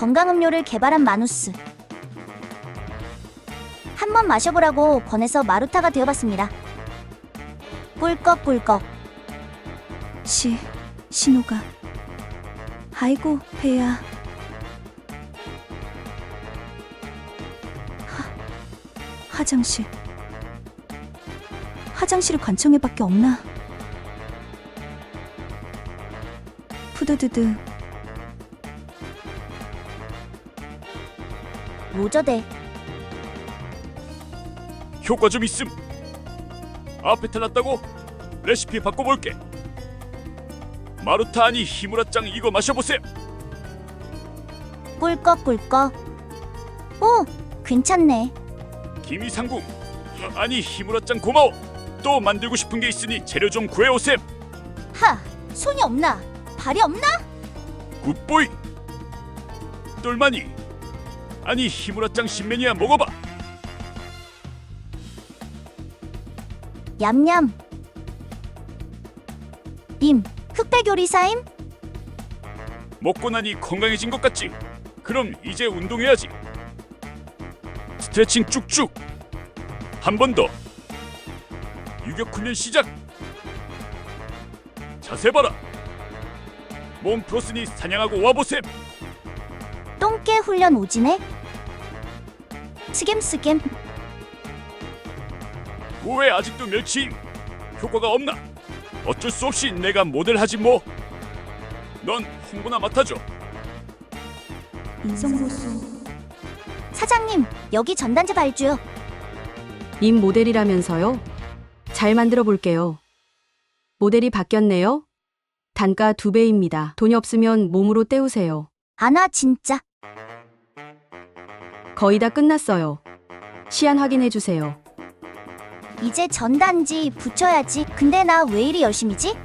건강음료를 개발한 마누스. 한번 마셔보라고 권해서 마루타가 되어봤습니다. 꿀꺽꿀꺽. 시, 신호가. 아이고, 배야. 하, 화장실. 화장실에 관청에밖에 없나? 푸드드드. 로저대. 효과 좀 있음. 앞에 탈났다고? 레시피 바꿔볼게. 마루타 아니 히무라짱 이거 마셔보셈. 꿀꺽꿀꺽. 오, 괜찮네. 김이상궁 아니 히무라짱 고마워. 또 만들고 싶은 게 있으니 재료 좀 구해오셈. 하, 손이 없나? 발이 없나? 굿보이. 똘마니 아니 히무라짱 신메니야 먹어봐. 얌얌. 님, 흑백 요리사임? 먹고 나니 건강해진 것 같지? 그럼 이제 운동해야지. 스트레칭 쭉쭉. 한 번 더. 유격 훈련 시작. 자세 봐라. 몸 풀었으니 사냥하고 와보셈. 똥개 훈련 오지네? 스겜스겜. 왜 아직도 멸치임? 효과가 없나? 어쩔 수 없이 내가 모델하지 뭐. 넌 홍보나 맡아줘. 인성보수. 사장님, 여기 전단지 발주요. 님 모델이라면서요? 잘 만들어 볼게요. 모델이 바뀌었네요. 단가 두 배입니다. 돈이 없으면 몸으로 때우세요. 아나 진짜. 거의 다 끝났어요. 시안 확인해 주세요. 이제 전단지 붙여야지. 근데 나 왜 이리 열심이지?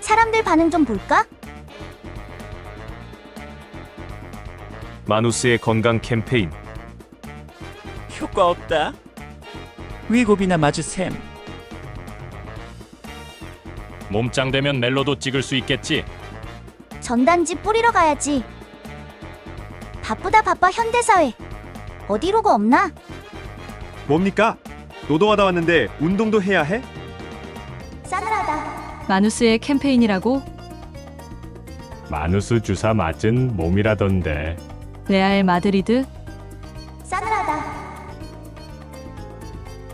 사람들 반응 좀 볼까? 마누스의 건강 캠페인 효과 없다. 위고비나 맞으셈. 몸짱 되면 멜로도 찍을 수 있겠지. 전단지 뿌리러 가야지. 바쁘다 바빠 현대사회. 어디로가 없나? 뭡니까? 노동하다 왔는데 운동도 해야 해? 싸늘하다. 마누스의 캠페인이라고? 마누스 주사 맞은 몸이라던데. 레알 마드리드? 싸늘하다.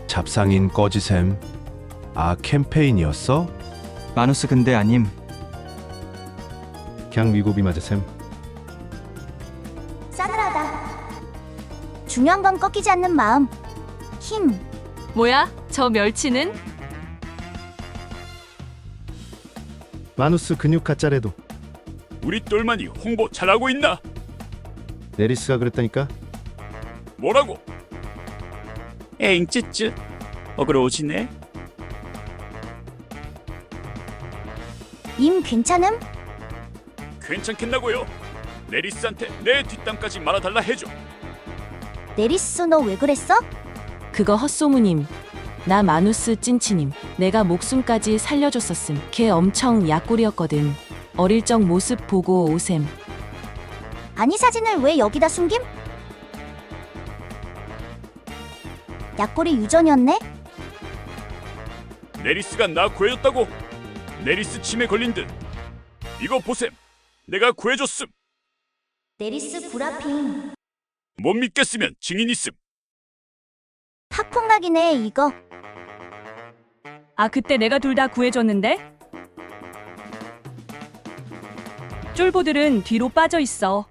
잡상인 꺼지셈. 아 캠페인이었어? 마누스 근데 아님. 그냥 위고비 맞으셈. 중요한 건 꺾이지 않는 마음. 힘. 뭐야? 저 멸치는? 마누스 근육 가짜래도 우리 똘마니 홍보 잘하고 있나? 네리스가 그랬다니까. 뭐라고? 에잉 찌쯔. 어그로 오지네. 임 괜찮음? 괜찮겠나고요? 네리스한테 내 뒷담까지 말아달라 해줘. 네리스 너 왜 그랬어? 그거 헛소문임. 나 마누스 찐치님. 내가 목숨까지 살려줬었음. 걔 엄청 약골이었거든. 어릴 적 모습 보고 오셈. 아니 사진을 왜 여기다 숨김? 약골이 유전이었네? 네리스가 나 구해줬다고? 네리스 침에 걸린 듯. 이거 보셈. 내가 구해줬음. 네리스 구라핑. 못 믿겠으면 증인 있음. 팍풍각이네 이거. 아, 그때 내가 둘 다 구해줬는데? 쫄보들은 뒤로 빠져 있어.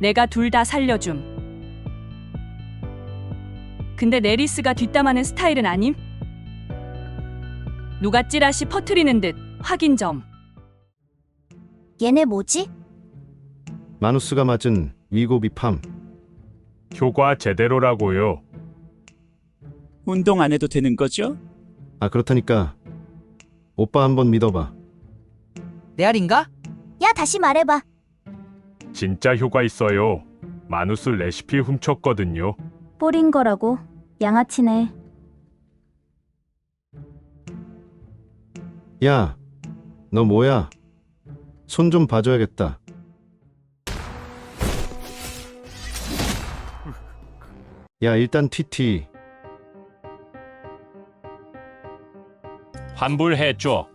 내가 둘 다 살려줌. 근데 네리스가 뒷담하는 스타일은 아님? 누가 찌라시 퍼트리는 듯 확인 점. 얘네 뭐지? 마누스가 맞은 위고비 팜. 효과 제대로라고요. 운동 안 해도 되는 거죠? 아 그렇다니까. 오빠 한번 믿어봐. 레알인가? 야 다시 말해봐. 진짜 효과 있어요. 마누스 레시피 훔쳤거든요. 뽀린 거라고? 양아치네. 야, 너 뭐야? 손 좀 봐줘야겠다. 야, 일단 TT. 환불해줘.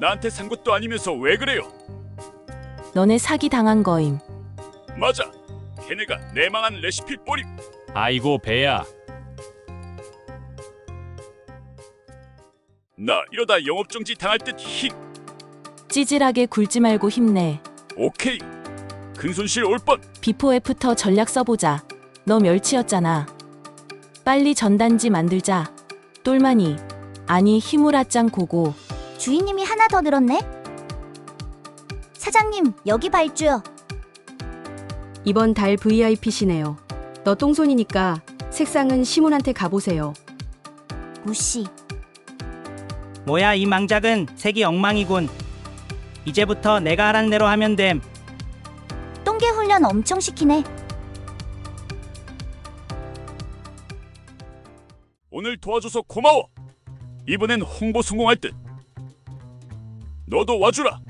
나한테 산 것도 아니면서 왜 그래요? 너네 사기 당한 거임. 맞아. 걔네가 내 망한 레시피 뿌림. 아이고 배야. 나 이러다 영업 정지 당할 듯 히. 찌질하게 굴지 말고 힘내. 오케이. 큰 손실 올 뻔. 비포 애프터 전략 써보자. 너 멸치였잖아. 빨리 전단지 만들자. 똘마니. 아니 히무라짱 고고. 주인님이 하나 더 늘었네. 사장님, 여기 발주요. 이번 달 VIP시네요. 너 똥손이니까 색상은 시몬한테 가보세요. 무시. 뭐야 이 망작은 색이 엉망이군. 이제부터 내가 하라는 대로 하면 됨. 똥개 훈련 엄청 시키네. 오늘 도와줘서 고마워. 이번엔 홍보 성공할 듯. 너도 와주라.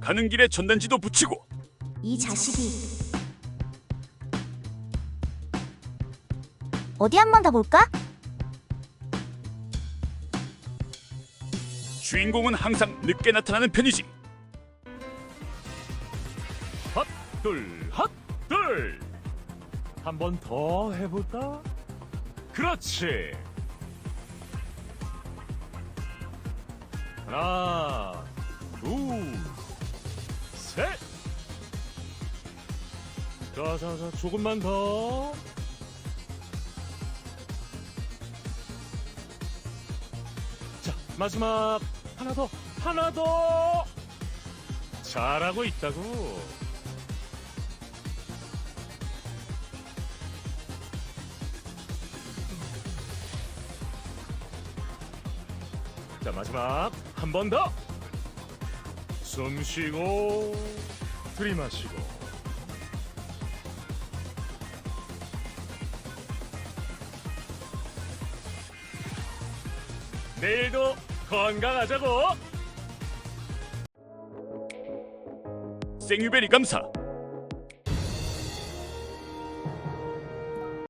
가는 길에 전단지도 붙이고. 이 자식이. 어디 한 번 더 볼까? 주인공은 항상 늦게 나타나는 편이지. 둘, 핫, 둘. 한 번 더 해볼까? 그렇지. 하나, 둘, 셋. 자, 자, 자, 조금만 더. 자, 마지막 하나 더, 하나 더. 잘하고 있다고. 자 마지막 한 번 더. 숨 쉬고 들이마시고. 내일도 건강하자고. 생유베리 감사.